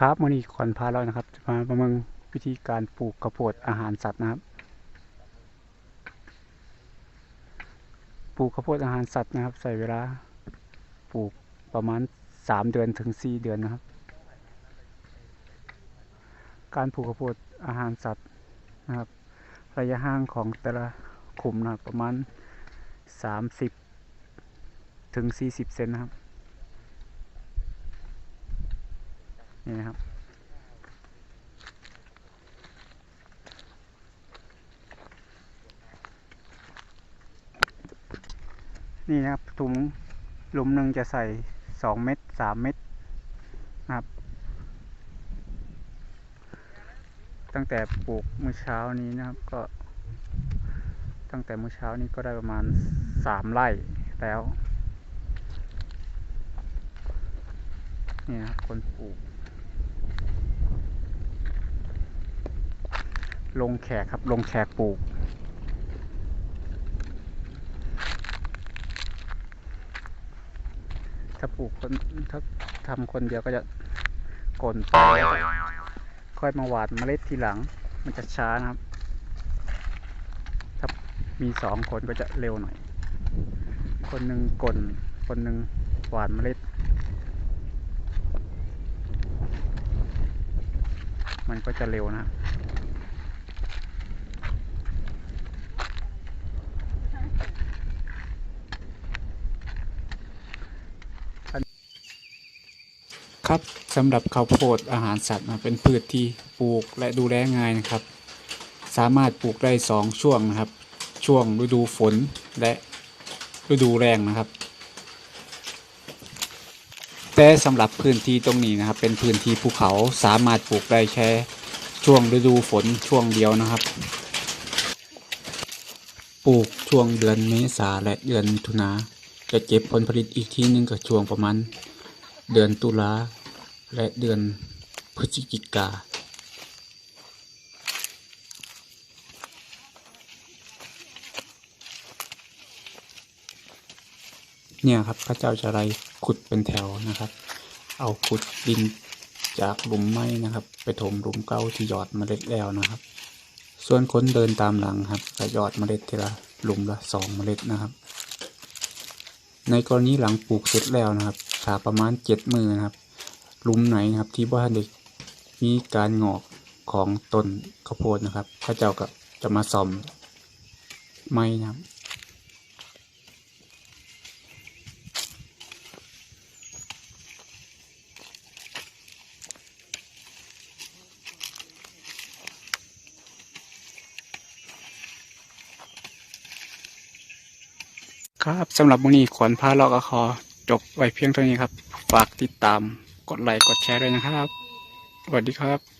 ครับวันนี้ขวัญพาเรานะครับจะมาประเมินวิธีการปลูกข้าวโพดอาหารสัตว์นะครับ ปลูกข้าวโพดอาหารสัตว์นะครับ ใส่เวลาปลูกประมาณสามเดือนถึงสี่เดือนนะครับ การปลูกข้าวโพดอาหารสัตว์นะครับ ระยะห่างของแต่ละขุมนะครับประมาณสามสิบถึงสี่สิบเซนนะครับ นี่นะครับ นี่นะครับถุงหลุมหนึ่งจะใส่สองเม็ดสามเม็ดนะครับ ตั้งแต่ปลูกเมื่อเช้านี้นะครับก็ ตั้งแต่เมื่อเช้านี้ก็ได้ประมาณสามไร่แล้วนี่นะครับคนปลูก ลงแขกครับ ลงแขกปลูก ถ้าปลูกคนถ้าทำคนเดียวก็จะกลนไปแล้วค่อยมาหว่านเมล็ดทีหลัง มันจะช้านะครับ ถ้ามีสองคนก็จะเร็วหน่อย คนหนึ่งกลนคนหนึ่งหว่านเมล็ด มันก็จะเร็วนะครับ ครับสำหรับข้าวโพดอาหารสัตว์นะเป็นพืชที่ปลูกและดูแลง่ายนะครับ สามารถปลูกได้สองช่วงนะครับ ช่วงฤดูฝนและฤดูแรงนะครับ แต่สำหรับพื้นที่ตรงนี้นะครับ เป็นพื้นที่ภูเขาสามารถปลูกได้แค่ช่วงฤดูฝนช่วงเดียวนะครับ ปลูกช่วงเดือนเมษาและเดือนมิถุนาจะเก็บผลผลิตอีกทีหนึงก็ช่วงประมาณ เดือนตุลาและเดือนพฤศจิกา เนี่ยครับพระเจ้าจะไรขุดเป็นแถวนะครับ เอาขุดดินจากหลุมไม้นะครับ ไปถมหลุมเก้าที่หยอดเมล็ดแล้วนะครับ ส่วนคนเดินตามหลังครับก็หยอดเมล็ดทีละหลุมละสองเมล็ดนะครับ ในกรณีหลังปลูกเสร็จแล้วนะครับ ถาประมาณเจ็ดมือนะครับลุมไหนครับที่ว่านเด็กมีการงอกของต้นข้าวโพดนะครับพระเจ้าก็จะมาซ่อมไม้นะครับครับสำหรับวันนี้ขวัญพาเลาะก็ขอ จบไว้เพียงเท่านี้ครับ ฝากติดตามกดไลค์กดแชร์ด้วยนะครับ สวัสดีครับ